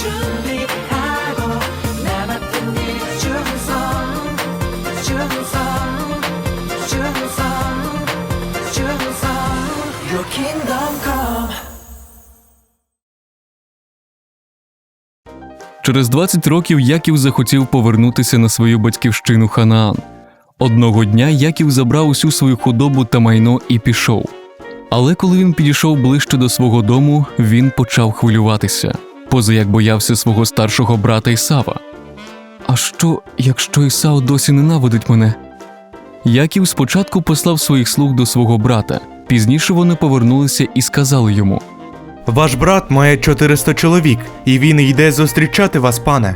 준비하고 남았던 일 충성 충성 충성 충성 Your kingdom come Через 20 років Яків захотів повернутися на свою батьківщину Ханаан. Одного дня Яків забрав усю свою худобу та майно і пішов. Але коли він підійшов ближче до свого дому, він почав хвилюватися, поза як боявся свого старшого брата Ісава. А що, якщо Ісав досі ненавидить мене? Яків спочатку послав своїх слуг до свого брата. Пізніше вони повернулися і сказали йому: Ваш брат має 400 чоловік, і він йде зустрічати вас, пане.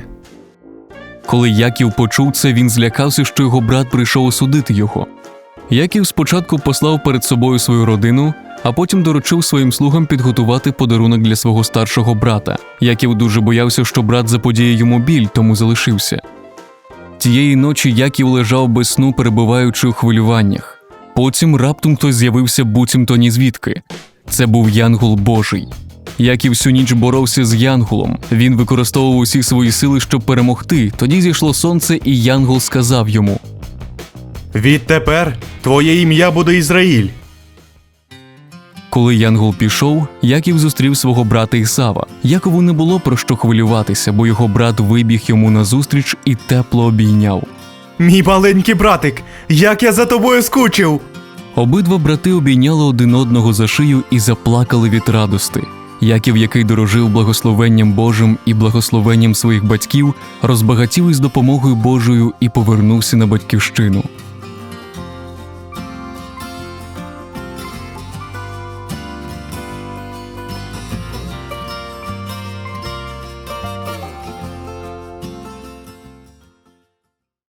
Коли Яків почув це, він злякався, що його брат прийшов осудити його. Яків спочатку послав перед собою свою родину, а потім доручив своїм слугам підготувати подарунок для свого старшого брата. Яків дуже боявся, що брат заподіє йому біль, тому залишився. Тієї ночі Яків лежав без сну, перебуваючи у хвилюваннях. Потім раптом хтось з'явився буцімто ні звідки. Це був Янгол Божий. Яків всю ніч боровся з Янголом. Він використовував усі свої сили, щоб перемогти. Тоді зійшло сонце, і Янгол сказав йому: Відтепер твоє ім'я буде Ізраїль. Коли Янгол пішов, Яків зустрів свого брата Ісава. Якову не було про що хвилюватися, бо його брат вибіг йому назустріч і тепло обійняв. Мій маленький братик, як я за тобою скучив. Обидва брати обійняли один одного за шию і заплакали від радости. Яків, який дорожив благословенням Божим і благословенням своїх батьків, розбагатів із допомогою Божою і повернувся на батьківщину.